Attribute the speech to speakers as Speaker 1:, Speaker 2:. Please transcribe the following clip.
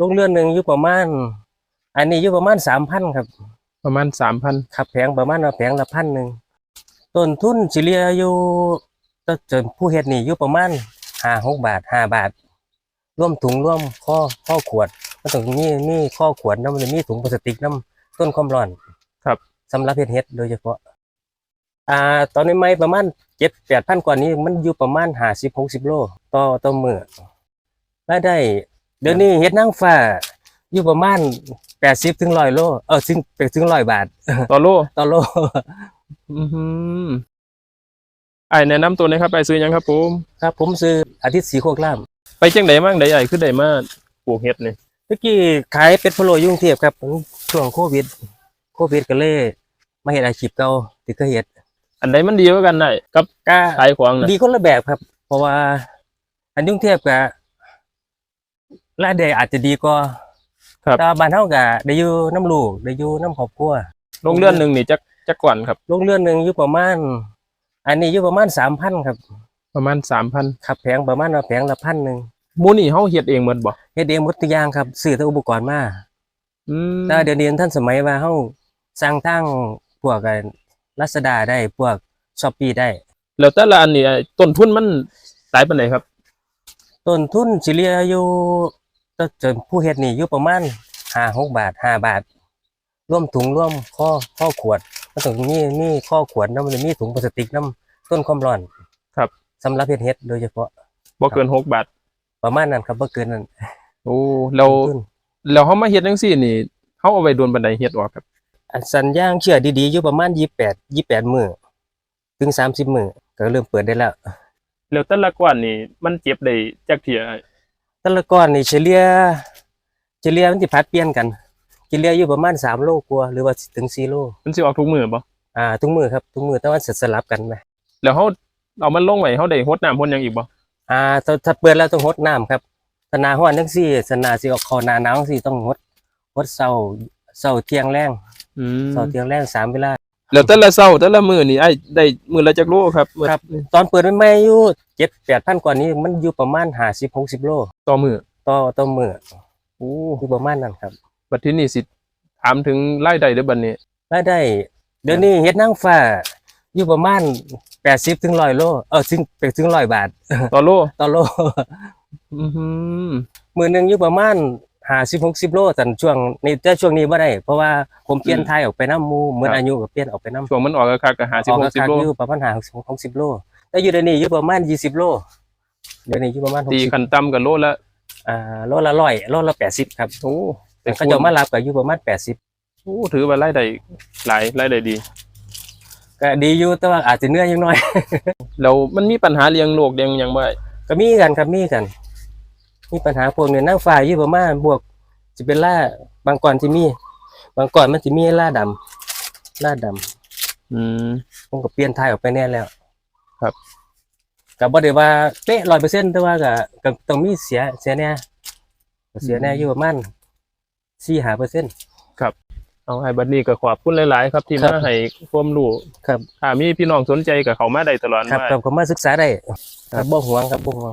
Speaker 1: ลงเรือนหนึ่งอยู่ประมาณ อันนี้อยู่ประมาณสามพันครับ
Speaker 2: ประมาณสามพัน
Speaker 1: ขับแผงประมาณว่าแผงละพันหนึ่งต้นทุนเฉลี่ยอยู่ต้นจนผู้เฮ็ดนี่อยู่ประมาณห้าหกบาทห้าบาทร่วมถุงร่วมข้อข้อขวดมันต้องมีมีข้อขวดน้ำมันจะมีถุงพลาสติกน้ำต้นความร้อน
Speaker 2: ครับ
Speaker 1: สำหรับเฮ็ดเฮ็ดโดยเฉพาะ อ่า ตอนนี้ไม่ประมาณเจ็ดแปดพันกว่านี้มันอยู่ประมาณห้าสิบหกสิบโลต่อต่อมือรายได้ เดี๋ยวนี้เฮ็ดนางฟ้าอยู่ประมาณแปดสิบถึงร้อยโล เออถึงไปถึงร้อยบาท
Speaker 2: ต่อโล
Speaker 1: ต่อโล
Speaker 2: อือหือไอ้แนะนำตัวหนะครับไปซื้อหยังครับผม
Speaker 1: ครับ ผมซื้ออาทิตย์สีโคกล่าม
Speaker 2: ไปจังไดมั่งไดไอ้คือได้มาปลูกเห็ดนี่
Speaker 1: เมื่อกี้ขายเป็ดพะโล้อยุ่กรุงเทพครับช่วงโควิด โควิดก็เลยมาเฮ็ดอาชีพเก่าที่เคยเฮ็ด
Speaker 2: อันใดมันดีกว่ากันได้กับ
Speaker 1: ก็
Speaker 2: ขายของนะ
Speaker 1: ดีคนละแบบครับ เพราะว่าอันยุ่กรุงเทพก็ รายได้อาจจะดีกว่า
Speaker 2: ครับ
Speaker 1: แต่บ้านเฮาก็ได้อยู่น้ำลูกได้อยู่น้ำครอบครัว
Speaker 2: โรงเรือนหนึ่งนี่จักจักก่อนครับ
Speaker 1: โรงเรือนหนึงอยู่ประมาณ อันนี้อยู่ประมาณ3,000ครับ
Speaker 2: ประมาณสามพัน
Speaker 1: ครับแผงประมาณว่าแผงละพันหนึง
Speaker 2: มูนี่เฮาเฮ็ดเองหมดบ่
Speaker 1: เฮ็ดเองหมดทุกอย่างครับซื้อแต่อุปกรณ์มา
Speaker 2: อืม
Speaker 1: แต่เดี๋ยวนี้ท่านสมัยว่าเฮาสร้างทางพวกลัสดาได้พวกช้อปปี้ได้
Speaker 2: แล้วแต่ละอันนี่ไอ้ต้นทุนมันหลายปานใดครับ
Speaker 1: ต้นทุนเฉลี่ยอยู่ ต้นจนผู้เฮ็ดนี่อยู่ประมาณห้าหกบาทห้าบาทร่วมถุงร่วมข้อข้อขวดมันต้องมีมีข้อขวดน้ำมันจะมีถุงพลาสติกน้ำต้นความร้อน
Speaker 2: ครับ
Speaker 1: สำหรับเฮ็ดเฮ็ดโดยเฉพาะ
Speaker 2: บ่เกินหกบาท
Speaker 1: ประมาณนั้นครับบ่เกินนั้น
Speaker 2: โอ้แล้ว
Speaker 1: ต้นทุน
Speaker 2: แล้วเฮามาเฮ็ดจังซี่นี่เฮาเอาไว้โดนปานใดเฮ็ดออกครับ
Speaker 1: อันสัญญาณเชื่อดีๆอยู่ประมาณ28 28มื้อถึง30มื้อก็เริ่มเปิดได้แล้ว
Speaker 2: แล้วแต่ละก้อนนี่มันเจ็บได้จักเที่ย
Speaker 1: แต่ละก้อนนี่เฉลี่ยเฉลี่ยมันสิผลัดเปลี่ยนกันเฉลี่ยอยู่ประมาณ3โลกว่าหรือว่าถึง4โล
Speaker 2: มันสิออกทุกมื้อบ่
Speaker 1: อ่าทุกมือครับทุกมือแต่ว่าสลับกันไหม
Speaker 2: แล้วเฮาเอามันลงไว้เฮาได้รดน้ำพ่นหยังอีกบ่
Speaker 1: อ่าถ้าถ้าเปิดแล้วต้องหดน้ำครับถ้าหนาห้อนจังซี่สนาสิออกคอหนาหนาวจังซี่ต้องหดหดเช้าเช้าเที่ยงแรง
Speaker 2: อืม
Speaker 1: เช้าเที่ยงแรงสามเวลา
Speaker 2: แล้วแต่ละเช้าแต่ละมื้อนี่ไอ้ได้มื้อละจักโลครับมื้อ
Speaker 1: ครับ ตอนเปิดใหม่ๆอยู่ เจ็ดแปดพันกว่านี้มันอยู่ประมาณห้าสิบหกสิบโล
Speaker 2: ต่อมื้อ
Speaker 1: ต่อต่อมือ
Speaker 2: โอ้
Speaker 1: อยู่ประมาณนั้นครับ
Speaker 2: บัดทีนี้สิถามถึงรายได้เด้อบัดนี้
Speaker 1: รายได้เดี๋ยวนี้เฮ็ดนางฟ้าอยู่ประมาณแปดสิบถึงร้อยโลเออถึงไปถึงร้อยบาท
Speaker 2: ต่อโล
Speaker 1: ต่อโล
Speaker 2: อือหือ
Speaker 1: มือหนึ่งอยู่ประมาณห้าสิบหกสิบโลแต่ช่วงนี้แต่ช่วงนี้ไม่ได้ เพราะว่าผมเปลี่ยนไทยออกไปน้ำหมูเหมือนอายุก็เปลี่ยนออกไปน้ำ
Speaker 2: ช่วงมันออกราคาก็
Speaker 1: ออก
Speaker 2: 50
Speaker 1: ราคา
Speaker 2: 60โล
Speaker 1: อยู่ประมาณห้าหกสิบโล แต่อยู่เดี๋ยวนี้อยู่ประมาณยี่สิบโลเดี๋ยวนี้อยู่ประมาณหก
Speaker 2: ตี
Speaker 1: สิบ
Speaker 2: ขั้นต่ำก็โลละ
Speaker 1: อ่าโลละร้อยโลละแปดสิบครับ
Speaker 2: โอ้
Speaker 1: แต่เขาจะมารับก็อยู่ประมาณแปดสิบ
Speaker 2: โอ้ถือว่ารายได้หลายรายได้ดี
Speaker 1: ก็ดีอยู่แต่ว่าอาจจะเหนื่อยยังน้อย
Speaker 2: แล้วมันมีปัญหาเลี้ยงโรคเลี้ยงหยังบ่ได้
Speaker 1: ก็มีกันครับมีกัน มีปัญหาพวกเนี่ยนั่งฝ่ายอยู่ประมาณบวกจะเป็นล่าบางก่อนที่มี บางก่อนมันจะมีล่าดำล่าดำ
Speaker 2: อืม
Speaker 1: ผมก็เปลี่ยนทายออกไปแน่แล้ว
Speaker 2: ครับ
Speaker 1: ก็บ่ได้ว่าเป๊ะร้อยเปอร์เซ็นต์แต่ว่าก็ก็ต้องมีเสียเสียแน่เสียแน่อยู่ประมาณสี่ห้าเปอร์เซ็นต์
Speaker 2: เอาให้บัดนี้ก็ขอบคุณหลาย ๆ ครับที่
Speaker 1: ครั
Speaker 2: มา
Speaker 1: บ
Speaker 2: ให้ความรู้
Speaker 1: ครับ
Speaker 2: ถ้ามีพี่น้องสนใจก็เข้ามาได้ตลอด
Speaker 1: ครับ
Speaker 2: มา
Speaker 1: ก็ก็มาศึกษาได้ครับบ่ห่วงครับบ่ห่วง